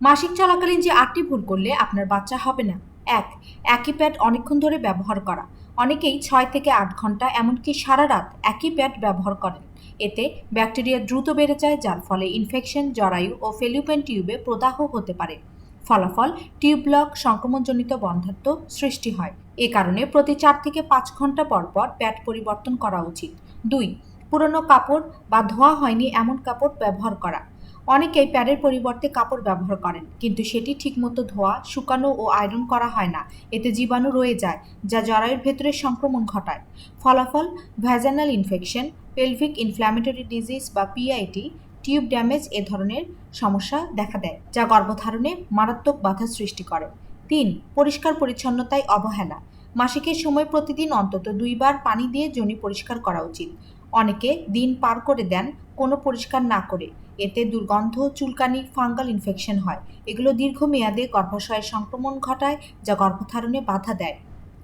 মাসিক চলাকালীন যে আটটি ভুল করলে আপনার বাচ্চা হবে না। এক, একই প্যাড অনেকক্ষণ ধরে ব্যবহার করা। অনেকেই ছয় থেকে আট ঘণ্টা, এমনকি সারা রাত একই প্যাড ব্যবহার করেন। এতে ব্যাকটেরিয়া দ্রুত বেড়ে যায়, যার ফলে ইনফেকশন জরায়ু ও ফেলিউপেন টিউবে প্রদাহ হতে পারে। ফলাফল টিউব ব্লক সংক্রমণজনিত বন্ধাত্ম সৃষ্টি হয়। এ কারণে প্রতি চার থেকে পাঁচ ঘণ্টা পর পর প্যাড পরিবর্তন করা উচিত। দুই, পুরনো কাপড় বা ধোয়া হয়নি এমন কাপড় ব্যবহার করা। অনেকেই প্যাডের পরিবর্তে কাপড় ব্যবহার করেন, কিন্তু সেটি ঠিকমতো ধোয়া, শুকানো ও আয়রন করা হয় না। এতে জীবাণু রয়ে যায়, যা জরায়ুর ভেতরে সংক্রমণ ঘটায়। ফলাফল vaginal infection pelvic inflammatory disease বা পিআইটি টিউব ড্যামেজ এ ধরনের সমস্যা দেখা দেয়, যা গর্ভধারণে মারাত্মক বাধা সৃষ্টি করে। তিন, পরিষ্কার পরিচ্ছন্নতায় অবহেলা। মাসিকের সময় প্রতিদিন অন্তত দুইবার পানি দিয়ে যোনি পরিষ্কার করা উচিত। অনেকে দিন পার করে দেন, কোনো পরিষ্কার না করে। এতে দুর্গন্ধ, চুলকানি, ফাঙ্গাল ইনফেকশন হয়। এগুলো দীর্ঘমেয়াদে গর্ভাশয়ে সংক্রমণ ঘটায়, যা গর্ভধারণে বাধা দেয়।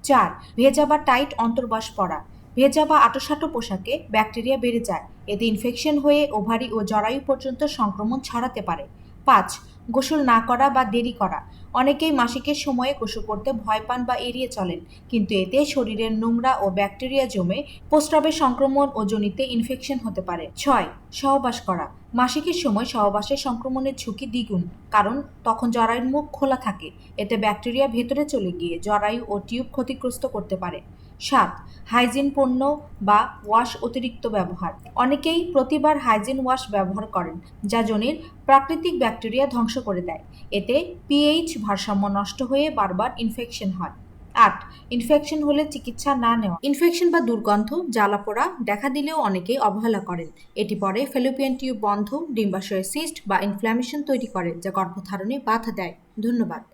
চার, ভেজা বা টাইট অন্তর্বাস পরা। ভেজা বা আটোসাটো পোশাকে ব্যাকটেরিয়া বেড়ে যায়। এতে ইনফেকশন হয়ে ওভারি ও জরায়ু পর্যন্ত সংক্রমণ ছড়াতে পারে। পাঁচ, গোসল না করা বা দেরি করা। অনেকেই মাসিকের সময়ে গোসল করতে ভয় পান বা এড়িয়ে চলেন, কিন্তু এতে শরীরের নোংরা ও ব্যাকটেরিয়া জমে প্রস্রাবের সংক্রমণ ও জনিতে ইনফেকশন হতে পারে। ছয়, সহবাস করা। মাসিকের সময় সহবাসের সংক্রমণের ঝুঁকি দ্বিগুণ, কারণ তখন জরায়ুর মুখ খোলা থাকে, এতে ব্যাকটেরিয়া ভেতরে চলে গিয়ে জরায়ু ও টিউব ক্ষতিগ্রস্ত করতে পারে। সাত, হাইজিন পণ্য বা ওয়াশ অতিরিক্ত ব্যবহার। অনেকেই প্রতিবার হাইজিন ওয়াশ ব্যবহার করেন, যা জনির প্রাকৃতিক ব্যাকটেরিয়া ধ্বংস করে দেয়। এতে পিএইচ ভারসাম্য নষ্ট হয়ে বারবার ইনফেকশন হয়। আট ইনফেকশন হলে চিকিৎসা না নেওয়া। ইনফেকশন বা দুর্গন্ধ জ্বালাপোড়া দেখা দিলেও অনেকেই অবহেলা করেন। এটি পরে ফেলোপিয়ান টিউব বন্ধ ডিম্বাশয় সিস্ট বা ইনফ্ল্যামেশন তৈরি করে, যা গর্ভধারণে বাধা দেয়। ধন্যবাদ।